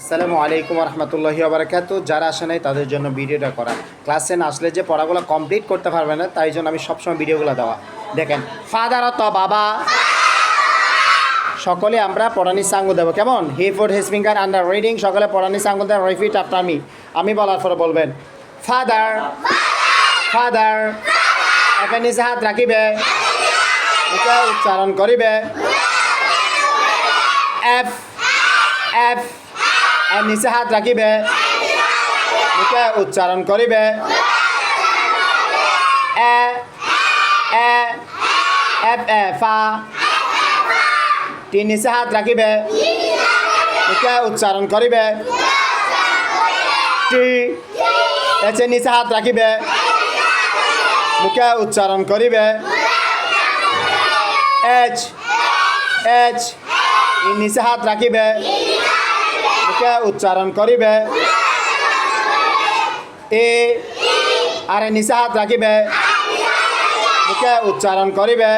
আসসালামু আলাইকুম রহমতুল্লাহি আবরাকাতু যারা আসে নাই, তাদের জন্য ভিডিওটা করা। ক্লাসে না আসলে যে পড়াগুলো কমপ্লিট করতে পারবে না, তাই জন্য আমি সবসময় ভিডিওগুলো দেওয়া। দেখেন, ফাদার অত বাবা। সকলে আমরা পড়ানি সাঙ্গ দেবো। কেমন? He put his finger, under reading, সকলে পড়ানি সাঙ্গ দেয় রিপিট আফটার আমি আমি বলার পরে বলবেন, ফাদার ফাদার, একে নিচে হাত রাখিবে এটা উচ্চারণ করিবে, এফ এফ আর নিচে হাত রাখিবে। মুখে উচ্চারণ করিবে। এ এ, এফ, এ, ফা। টি নিচে হাত রাখিবে। মুখে উচ্চারণ করিবে। টি এচে নিচে হাত রাখিবে। মুখে উচ্চারণ করিবে। এইচ ই নিচে হাত রাখিবে। মুখে উচ্চারণ করিবে। এ আরে নিচে হাত রাখিবে। মুখে উচ্চারণ করিবে।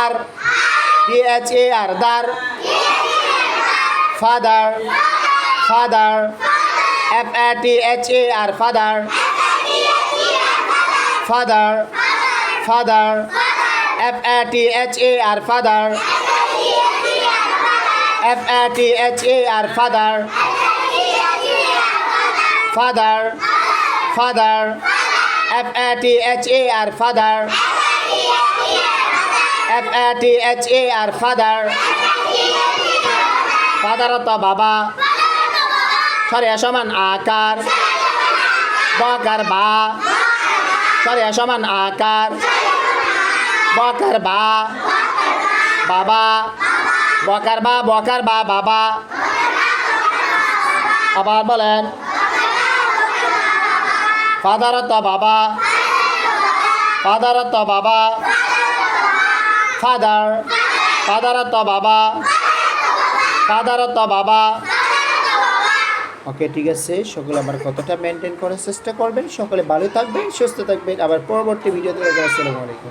আর পি এইচ এ আর দার। Father father. F A T H A R father. Father father. F A T H A R father. F A T H A R father father father F A T H A R father F A T H A R father father অত বাবা sorry সমান আকার বকার বা sorry সমান আকার বকার বা বাবা বকার বা বকার বা, বাবা। আবার বলেন ফাদারত বাবা। ফাদারত বাবা। ফাদার ফাদারত বাবা। ফাদারত বাবা। ওকে, ঠিক আছে। সকলে আবার কতটা মেনটেন করার চেষ্টা করবেন। সকলে ভালো থাকবেন, সুস্থ থাকবেন। আবার পরবর্তী ভিডিওতে দেখা আসসালামু আলাইকুম।